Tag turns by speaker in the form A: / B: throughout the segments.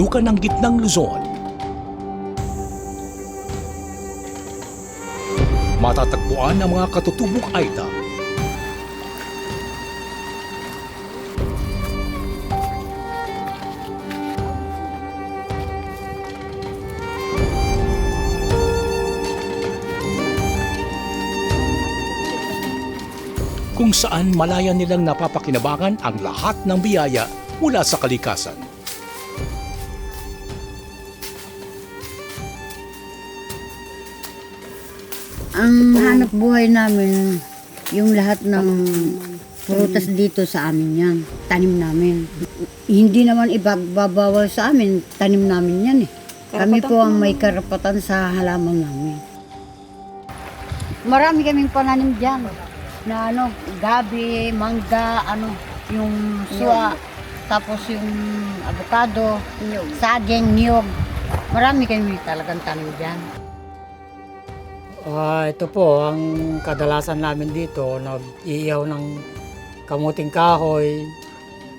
A: kabundukan ng gitnang Luzon. Matatagpuan ang mga katutubong Aita kung saan malaya nilang napapakinabangan ang lahat ng biyaya mula sa kalikasan.
B: Ang hanap buhay namin, yung lahat ng prutas dito sa amin yan, tanim namin. Hindi naman ibagbabawal sa amin, tanim namin yan eh. Kami po ang may karapatan sa halaman namin. Marami kaming pananim dyan na ano, gabi, mangga, ano, yung suwa, tapos yung avocado, saging, niyog. Marami kami talagang tanim dyan.
C: Ah, ito po, ang kadalasan namin dito, nag-iihaw ng kamuting kahoy.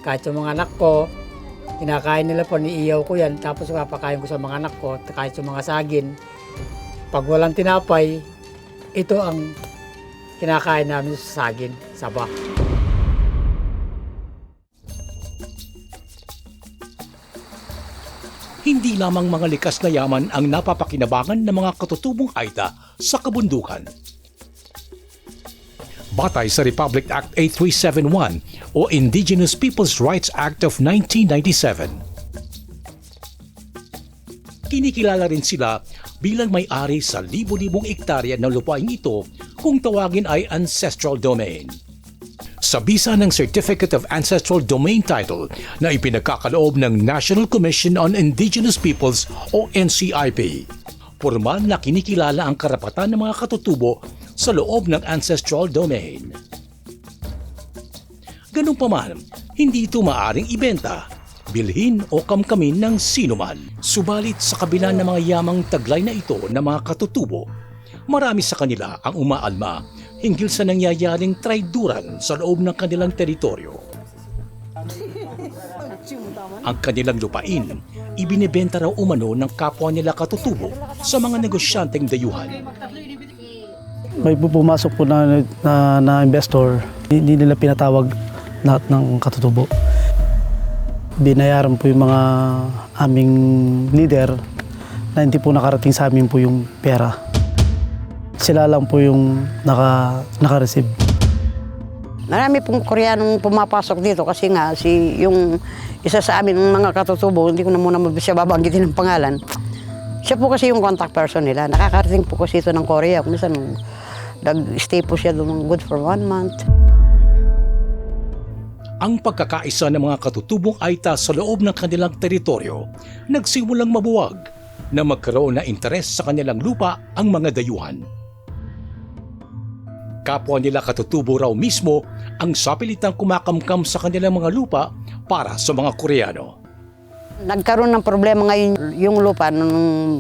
C: Kahit yung mga anak ko, kinakain nila po, niihaw ko yan. Tapos papakain ko sa mga anak ko, kahit yung mga sagin. Pag walang tinapay, ito ang kinakain namin sa sagin, saba.
A: Hindi lamang mga likas na yaman ang napapakinabangan ng mga katutubong Aita sa kabundukan. Batay sa Republic Act 8371 o Indigenous Peoples' Rights Act of 1997. Kinikilala rin sila bilang may-ari sa libo-libong ektarya ng lupain ito kung tawagin ay ancestral domain. Sa bisa ng Certificate of Ancestral Domain Title na ipinagkakaloob ng National Commission on Indigenous Peoples o NCIP, formal na kinikilala ang karapatan ng mga katutubo sa loob ng ancestral domain. Ganun pa man, hindi ito maaring ibenta, bilhin o kamkamin ng sinuman. Subalit sa kabila ng mga yamang taglay na ito ng mga katutubo, marami sa kanila ang umaalma hinggil sa nangyayaring traiduran sa loob ng kanilang teritoryo. Ang kanilang lupain, ibinebenta raw umano ng kapwa nila katutubo sa mga negosyanteng dayuhan.
D: may pu- pumasok po na, na, na investor, hindi nila pinatawag lahat ng katutubo. Binayaran po yung mga aming leader na hindi po nakarating sa amin po yung pera. Sila lang po yung naka, naka-receive.
E: Marami pong Koreanong pumapasok dito kasi nga si yung isa sa amin ng mga katutubo, hindi ko na muna siya babanggitin ng pangalan. Siya po kasi yung contact person nila. Nakakarating po kasi ito ng Korea. Kung minsan, nag-stay po siya doon good for one month.
A: Ang pagkakaisa ng mga katutubong Aita sa loob ng kanilang teritoryo nagsimulang mabuwag na magkaroon na interes sa kanilang lupa ang mga dayuhan. Kapwa nila katutubo raw mismo ang sapilitang kumakamkam sa kanilang mga lupa para sa mga Koreano.
E: Nagkaroon ng problema ngayon yung lupa nung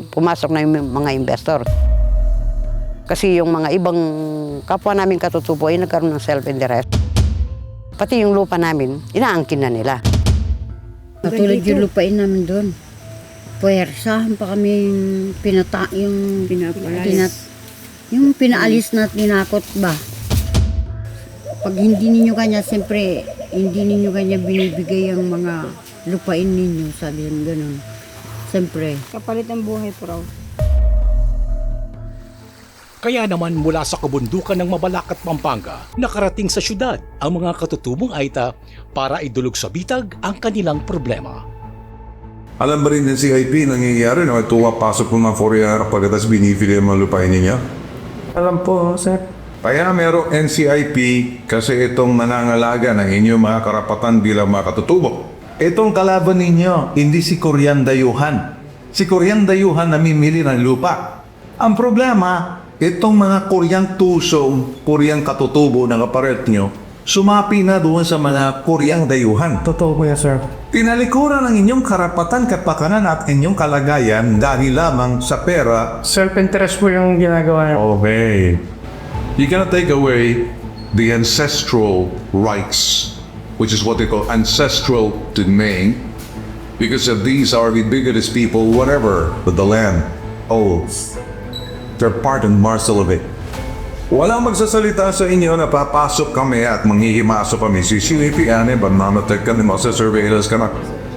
E: pumasok na yung mga investor. Kasi yung mga ibang kapwa namin katutubo ay nagkaroon ng self-interest. Pati yung lupa namin, inaangkin na nila.
B: Katulad yung lupain namin doon. Puwersahan pa kami pinata, yung pinat, yung pinaalis na tinakot ba. Pag hindi ninyo kanya, siyempre, hindi ninyo kanya binibigay ang mga lupain ninyo, sabi ng ganun. Siyempre,
F: Kapalit ng buhay po raw.
A: Kaya naman mula sa kabundukan ng Mabalak at Pampanga, nakarating sa syudad ang mga katutubong Aita para idulog sa bitag ang kanilang problema.
G: Alam ba rin ng CIP nangyayari na tuwa pasok po ng foreigner pagkatas binibili ang mga lupain ninyo?
H: Alam po, sir.
G: Kaya merong NCIP kasi itong nanangalaga ng inyong mga karapatan bilang mga katutubo.
H: Itong kalaban ninyo, hindi si Korean Dayuhan. Si Korean Dayuhan namimili ng lupa. Ang problema, itong mga Koreang tusong, Koreang katutubo ng kaparet nyo, sumapi na doon sa mga Koreang Dayuhan.
I: Totoo po yan, sir.
H: Tinalikuran ang inyong karapatan, kapakanan at inyong kalagayan dahil lamang sa pera.
I: Self-interest po yung ginagawa niya.
G: Okay. You cannot take away the ancestral rights, which is what they call ancestral domain, Because of these are the biggest people, whatever, with the land. Oh, they're part and parcel of it. Walang magsasalita sa inyo na papasok kami at manghihimaso kami. Eh, ba't mamatag ka mo sa surveillance ka na?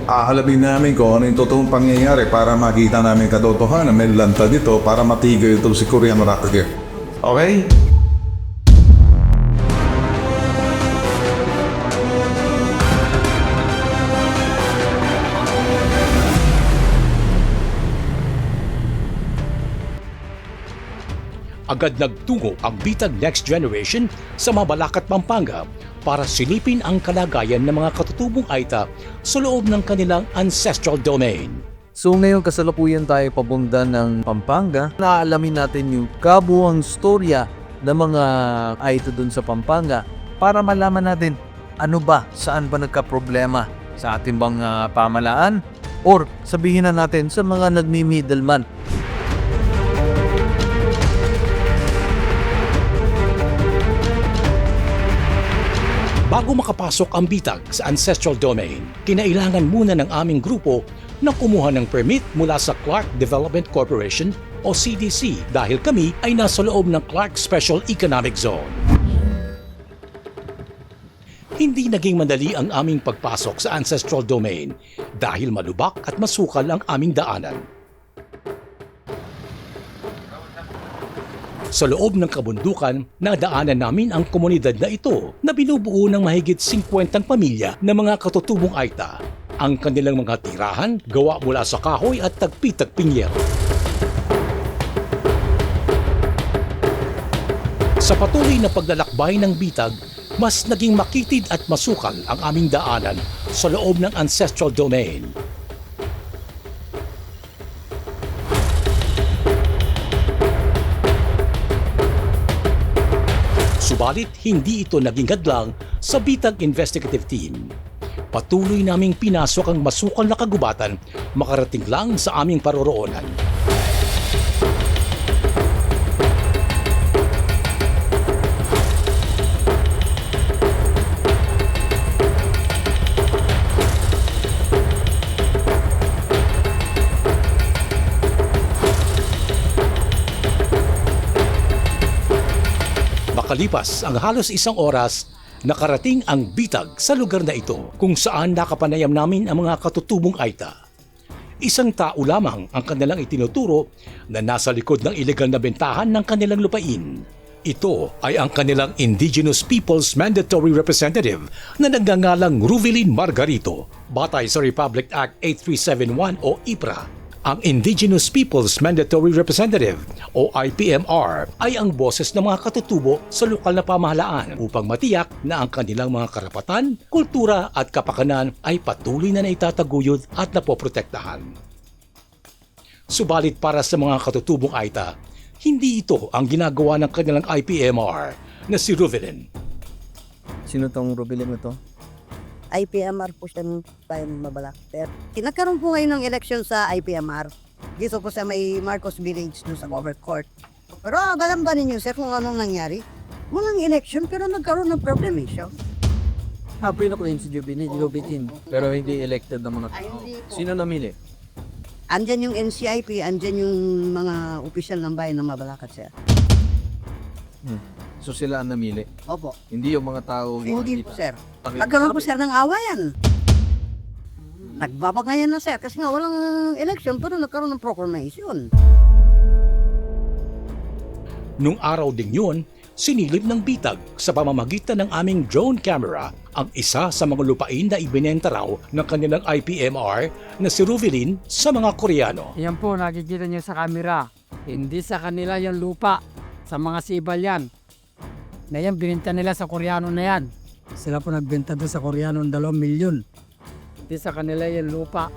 G: Ahalabin namin kung ano yung totoong pangyayari para makita namin katotohanan. May lanta dito para matigil ito si Korean Rocker. Okay?
A: Agad nagtungo ang Bitag Next Generation sa Mabalacat, Pampanga para silipin ang kalagayan ng mga katutubong Aita sa loob ng kanilang ancestral domain.
F: So ngayon kasalukuyan tayo papunta ng Pampanga. Naalamin natin yung kabuang storya ng mga Aito dun sa Pampanga para malaman natin ano ba, saan ba nagka-problema sa ating bang ah, pamalaan or sabihin na natin sa mga nagmi-middleman
A: Bago makapasok ang bitag sa ancestral domain, kinailangan muna ng aming grupo na kumuha ng permit mula sa Clark Development Corporation o CDC dahil kami ay nasa loob ng Clark Special Economic Zone. Hindi naging madali ang aming pagpasok sa ancestral domain dahil malubak at masukal ang aming daanan. Sa loob ng kabundukan, nadaanan namin ang komunidad na ito na binubuo ng mahigit 50 pamilya na mga katutubong Aita. Ang kanilang mga tirahan gawa mula sa kahoy at tagpi-tagping. Sa patuloy na paglalakbay ng bitag, mas naging makitid at masukal ang aming daanan sa loob ng ancestral domain. Subalit, hindi ito naging hadlang sa Bitag Investigative Team. Patuloy naming pinasok ang masukal na kagubatan makarating lang sa aming paroroonan. Makalipas ang halos isang oras, nakarating ang bitag sa lugar na ito kung saan nakapanayam namin ang mga katutubong Aita. Isang tao lamang ang kanilang itinuturo na nasa likod ng ilegal na bentahan ng kanilang lupain. Ito ay ang kanilang Indigenous Peoples Mandatory Representative na nagngangalang Ruvilin Margarito. Batay sa Republic Act 8371 o IPRA, ang Indigenous Peoples Mandatory Representative o IPMR ay ang boses ng mga katutubo sa lokal na pamahalaan upang matiyak na ang kanilang mga karapatan, kultura at kapakanan ay patuloy na naitataguyod at napoprotektahan. Subalit para sa mga katutubong Aita, hindi ito ang ginagawa ng kanilang IPMR na si Ruvelin.
F: Sino tong Rubilin mo to?
E: IPMR po siya nung tayo mabalak. Pero nagkaroon po ngayon ng election sa IPMR. Dito po sa may Marcos Village doon sa Cover Court. Pero ah, alam ba ninyo sir kung anong nangyari? Walang election pero nagkaroon ng proclamation.
F: Happy na claim si Jubin, Jubitin. Pero hindi elected na mga
E: po.
F: Sino namili?
E: Andyan yung NCIP, andyan yung mga opisyal ng bayan ng Mabalacat sir.
F: So sila ang namili.
E: Opo.
F: Hindi yung mga tao
E: Hindi po sir. Nagkaroon po sir ng awayan. Nagbabagayan na sir kasi nga walang election pero nagkaroon ng proclamation.
A: Nung araw ding yun, sinilip ng bitag sa pamamagitan ng aming drone camera ang isa sa mga lupain na ibinenta raw ng kanilang IPMR na si Ruvilin sa mga Koreano.
C: Yan po, nakikita niyo sa camera. Hindi sa kanila yung lupa. Sa mga sibal yan. Na yan, bininta nila sa Koreano na yan. Sila po nagbenta doon sa Koreano ng 2 milyon. Hindi sa kanila yung lupa.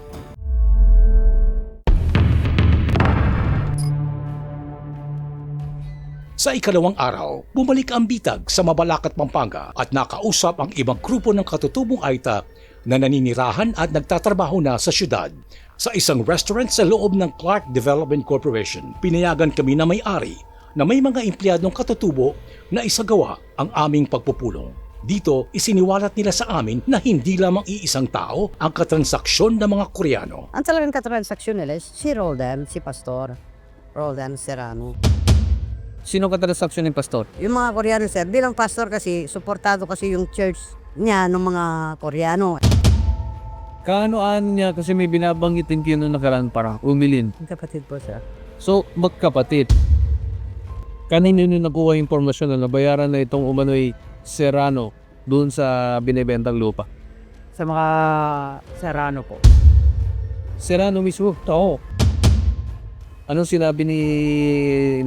A: Sa ikalawang araw, bumalik ang bitag sa Mabalacat, Pampanga at nakausap ang ibang grupo ng katutubong Aita na naninirahan at nagtatrabaho na sa syudad. Sa isang restaurant sa loob ng Clark Development Corporation, pinayagan kami na may-ari na may mga empleyadong katutubo na isagawa ang aming pagpupulong. Dito, isiniwalat nila sa amin na hindi lamang iisang tao ang katransaksyon ng mga Koreano.
E: Ang talagang katransaksyon nila is si Roldan, si Pastor. Roldan Serrano.
F: Sino ka transaksyon ng pastor?
E: Yung mga Koreano, sir, bilang pastor kasi, suportado kasi yung church niya ng mga Koreano.
F: Kaanoan niya kasi may binabanggitin kayo nung nakaraan para umilin.
E: Ang kapatid po, sir.
F: So, magkapatid. Kanino nyo nakuha yung impormasyon na nabayaran na itong umano'y Serrano doon sa binibentang lupa?
C: Sa mga Serrano po.
F: Serrano mismo?
C: Oo.
F: Anong sinabi ni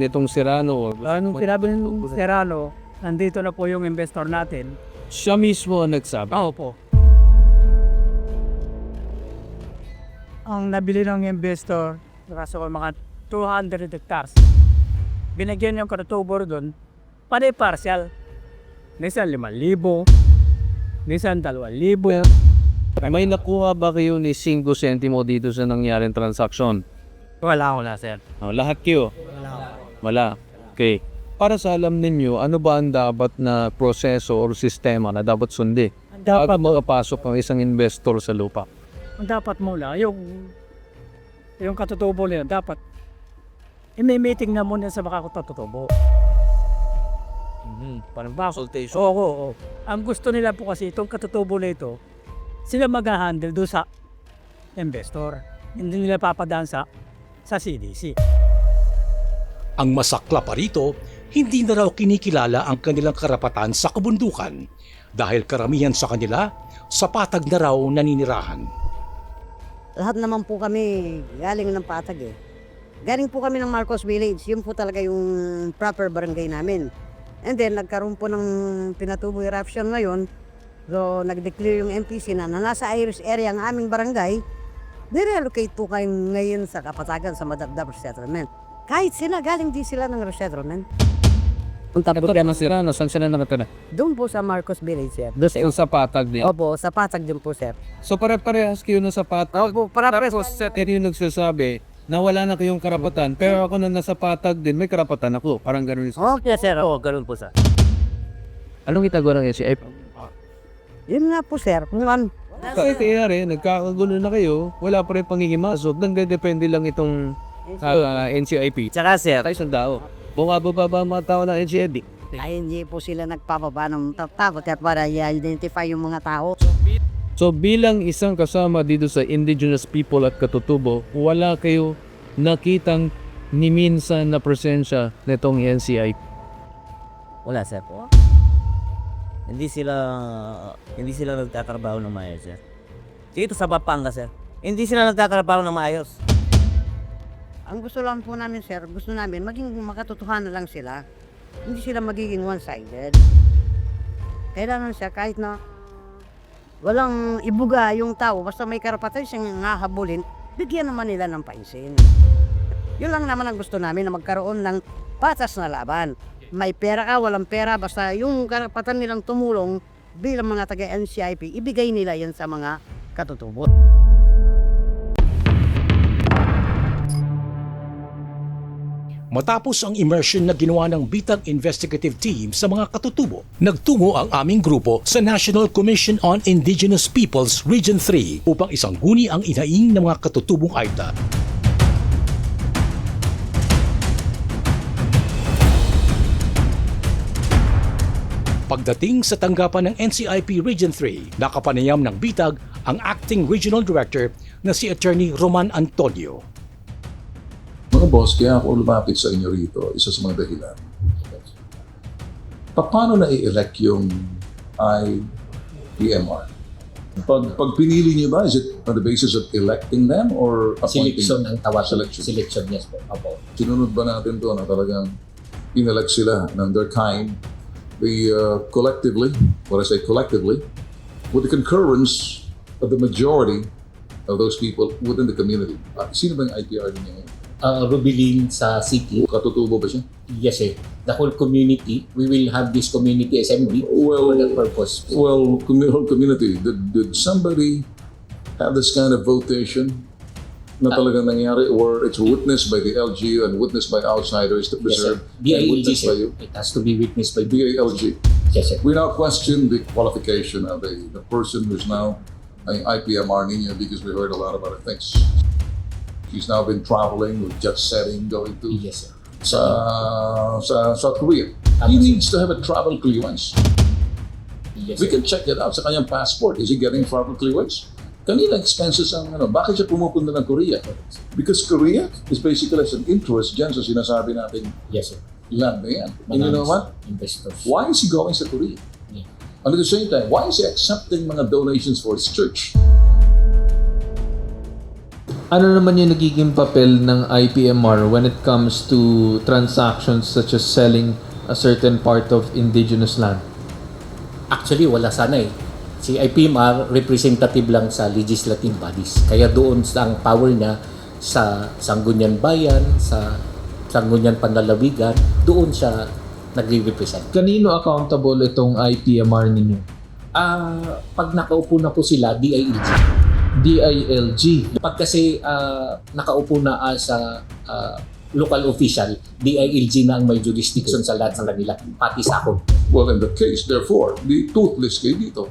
F: nitong Serrano?
C: Anong sinabi ng Serrano, nandito na po yung investor natin.
F: Siya mismo ang nagsabi.
C: Oo po. Ang nabili ng investor, kaso mga 200 hectares. Binigyan yung katutubor doon, panay partial. Nisan 5,000, nisan 2,000.
F: May nakuha ba kayo ni 5 sentimo dito sa nangyaring transaksyon?
C: Wala ko na, sir.
F: Oh, lahat kayo? Wala. Okay. Para sa alam ninyo, ano ba ang dapat na proseso or sistema na dapat sundi?
C: Ang
F: Dapat
C: dapat,
F: makapasok ang isang investor sa lupa.
C: ang dapat muna, yung yung katutubo nila, dapat i-meeting na muna sa mga katutubo.
F: Mm-hmm. Parang
C: consultation. Oo, oo, oo. Ang gusto nila po kasi itong katutubo na ito, sila mag-handle doon sa investor. Hindi nila papadaan sa sa CDC.
A: Ang masakla pa rito, hindi na raw kinikilala ang kanilang karapatan sa kabundukan dahil karamihan sa kanila sa patag na raw naninirahan.
E: Lahat naman po kami galing ng patag eh. Galing po kami ng Marcos Village. Yun po talaga yung proper barangay namin. And then, nagkaroon po ng pinatubo eruption ngayon. So, nag-declare yung MPC na, na nasa Iris area ang aming barangay. Nirelocate po kayo ngayon sa Kapatagan sa Madagdab Resettlement. Kahit sila, galing di sila ng resettlement. Punta
F: Ito yan ang Serrano, saan sila nakatira?
E: Doon po sa Marcos Village, sir.
F: Doon sa patag niya.
E: Opo, sa Patag din po, sir.
F: So pare-parehas kayo na sa patag.
E: Opo, para
F: Tapos set yung nagsasabi na wala na kayong karapatan, pero ako na nasa patag din, may karapatan ako. Parang ganun yung...
E: Okay, sir.
C: Oo, ganun po sa.
F: Anong itago ng NCIP?
E: Yun nga po, sir. Kung an-
F: Kasi kayari, nagkakagulo na kayo, wala pa rin pangihimasok, nagdedepende lang itong ah, NCIP.
C: Tsaka sir,
F: Tayo sandao. Bumababa ba ang mga tao ng NCIP?
E: ay hindi po sila nagpapaba ng takot at para i-identify yung mga tao.
F: So bilang isang kasama dito sa indigenous people at katutubo, wala kayo nakitang ni minsan na presensya nitong NCIP.
J: Wala sir. Hindi sila hindi sila nagtatrabaho ng maayos sir. Dito sa Pampanga sir. Hindi sila nagtatrabaho ng maayos.
E: Ang gusto lang po namin, sir, gusto namin maging makatotohanan lang sila. Hindi sila magiging one-sided. Kailangan siya kahit na walang ibuga yung tao, basta may karapatan siyang hahabulin, bigyan naman nila ng painsin. Yun lang naman ang gusto namin na magkaroon ng patas na laban. May pera ka, walang pera, basta yung karapatan nilang tumulong bilang mga taga-NCIP, ibigay nila yan sa mga katutubo.
A: Matapos ang immersion na ginawa ng Bitag Investigative Team sa mga katutubo, nagtungo ang aming grupo sa National Commission on Indigenous Peoples Region 3 upang isangguni ang inaing ng mga katutubong AITA. Pagdating sa tanggapan ng NCIP Region 3, nakapanayam ng Bitag ang Acting Regional Director na si Attorney Roman Antonio.
G: Mga boss, kaya ako lumapit sa inyo rito, isa sa mga dahilan. Pa- Paano na i-elect yung IPMR? Pag, pag pinili niyo ba, is it on the basis of electing them or appointing
J: Selection ang tawag.
G: Selection.
J: Selection yes po. Opo.
G: Sinunod ba natin to na talagang inelect sila ng their kind, they uh, collectively, what I say collectively, with the concurrence of the majority of those people within the community. Ah, sino ba yung IPR niya ngayon?
J: Uh, Rubilin sa city.
G: Katutubo ba siya?
J: Yes sir. The whole community, we will have this community assembly
G: Well,
J: for that purpose.
G: Well, whole community, did, did somebody have this kind of votation na talagang nangyari or it's witnessed by the LGU and witnessed by outsiders to
J: Yes sir.
G: preserve and
J: DILG
G: witnessed by you?
J: It has to be witnessed by
G: DILG.
A: Yes, sir.
K: We now question the qualification of a, the person who's now an IPMR Nino because we heard a lot of other things. He's now been traveling with jet setting, going to
A: Yes, sir.
K: sa, sa South Korea. He needs to have a travel clearance.
A: Yes,
K: We can check it out sa kanyang passport. Is he getting travel clearance? Kanina expenses ang ano, bakit siya pumupunta ng Korea? Because Korea is basically as an interest dyan sa sinasabi natin
A: Yes, sir.
K: land na yan. And you know what?
A: Investors.
K: Why is he going sa Korea?
A: Yeah.
K: And at the same time, why is he accepting mga donations for his church?
L: Ano naman yung nagiging papel ng IPMR when it comes to transactions such as selling a certain part of indigenous land?
A: Actually, wala sana eh. Si IPMR representative lang sa legislative bodies. Kaya doon sa ang power niya sa Sangguniang Bayan, sa Sangguniang Panlalawigan, doon siya nagre-represent.
L: Kanino accountable itong IPMR ninyo?
A: Ah, pag nakaupo na po sila, DILG.
L: DILG.
A: Pag kasi ah, nakaupo na as a ah, local official, DILG na ang may jurisdiction sa lahat ng kanila, pati sa ako.
K: Well, in the case, therefore, the toothless kayo dito.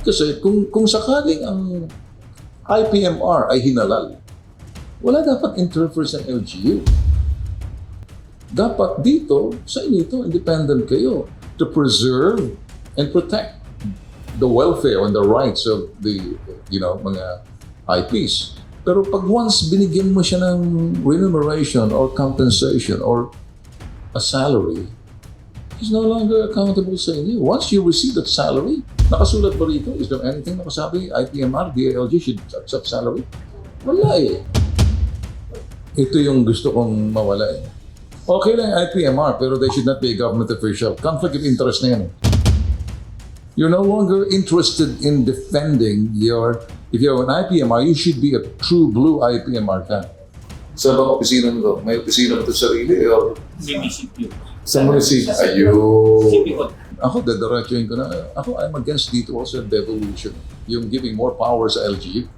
K: Kasi kung, kung sakaling ang IPMR ay hinalal, wala dapat interfere sa LGU. Dapat dito, sa inyo ito, independent kayo to preserve and protect the welfare and the rights of the, you know, mga IPs. Pero pag once binigyan mo siya ng remuneration or compensation or a salary, he's no longer accountable sa inyo. Once you receive that salary, nakasulat ba rito? Is there anything nakasabi, IPMR, DILG should accept salary? Wala eh. Ito yung gusto kong mawala eh. Okay lang IPMR, pero they should not be a government official. Conflict of interest na yan eh. You're no longer interested in defending your, if you're an IPMR, you should be a true blue IPMR ka. Sa mga opisina nito? May opisina nito sarili or sa munisipyo. Ayun. Ako, dadiretsuhin ko na. Ako, I'm against dito also devolution. Yung giving more power sa LGU.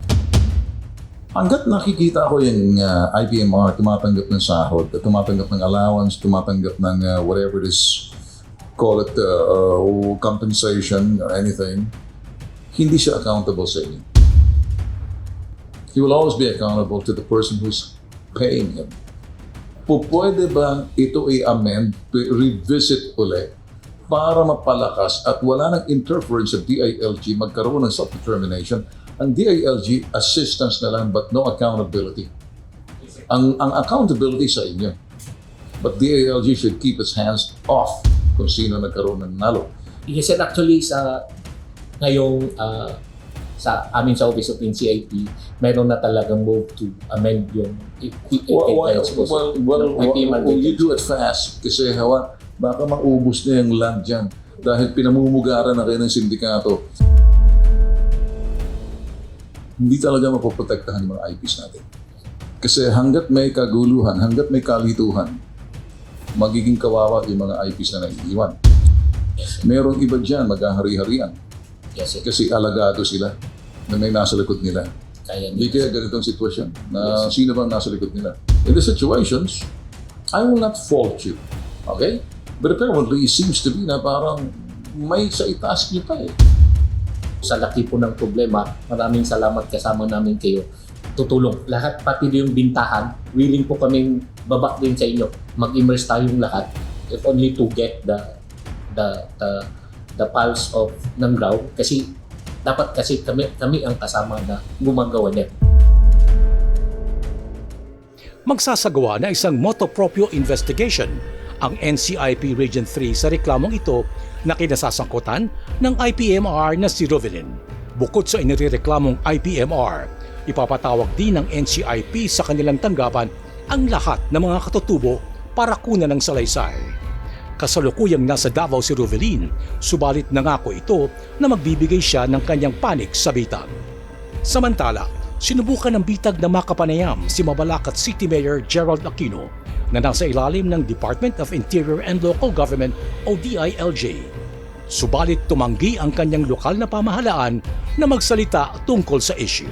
K: Hanggat nakikita ko yung uh, IPMR tumatanggap ng sahod, tumatanggap ng allowance, tumatanggap ng uh, whatever it is, call it uh, uh, compensation or anything, hindi siya accountable sa inyo. He will always be accountable to the person who's paying him po pwede ba ito i-amend, revisit ulit para mapalakas at wala nang interference sa DILG magkaroon ng self-determination. Ang DILG, assistance na lang but no accountability. Ang, ang accountability sa inyo. But DILG should keep its hands off kung sino nagkaroon ng nalo.
A: Yes, sir. Actually, sa ngayong ah, sa amin sa Office of NCIP, meron na talagang move to amend yung
K: Well, well, well, well,
A: IPMR
K: well, you do it fast kasi hawa, baka maubos na yung land dyan dahil pinamumugaran na kayo ng sindikato. Hindi talaga mapoprotektahan yung mga IPs natin. Kasi hanggat may kaguluhan, hanggat may kalituhan, magiging kawawa yung mga IPs na naiiwan. Merong iba dyan, maghahari-harian.
A: Yes, sir.
K: Kasi alagado sila na may nasa likod nila.
A: Kaya
K: Hindi kaya ganitong sitwasyon na sino bang nasa likod nila. In the situations, I will not fault you. Okay? But apparently, it seems to be na parang may sa itaas niyo pa eh.
A: sa laki po ng problema, maraming salamat kasama namin kayo. Tutulong. Lahat, pati yung bintahan, willing po kaming baba din sa inyo. Mag-immerse tayong lahat if only to get the the the the pulse of ng ground kasi dapat kasi kami kami ang kasama na gumagawa niyan. Magsasagawa na isang motu proprio investigation ang NCIP Region 3 sa reklamong ito na kinasasangkutan ng IPMR na si Rovelin. Bukod sa inireklamong IPMR, ipapatawag din ng NCIP sa kanilang tanggapan ang lahat ng mga katutubo para kunan ng salaysay. Kasalukuyang nasa Davao si Rovelin, subalit nangako ito na magbibigay siya ng kanyang panik sa bitag. Samantala, sinubukan ng bitag na makapanayam si Mabalacat City Mayor Gerald Aquino na nasa ilalim ng Department of Interior and Local Government o DILG. Subalit tumanggi ang kanyang lokal na pamahalaan na magsalita tungkol sa issue.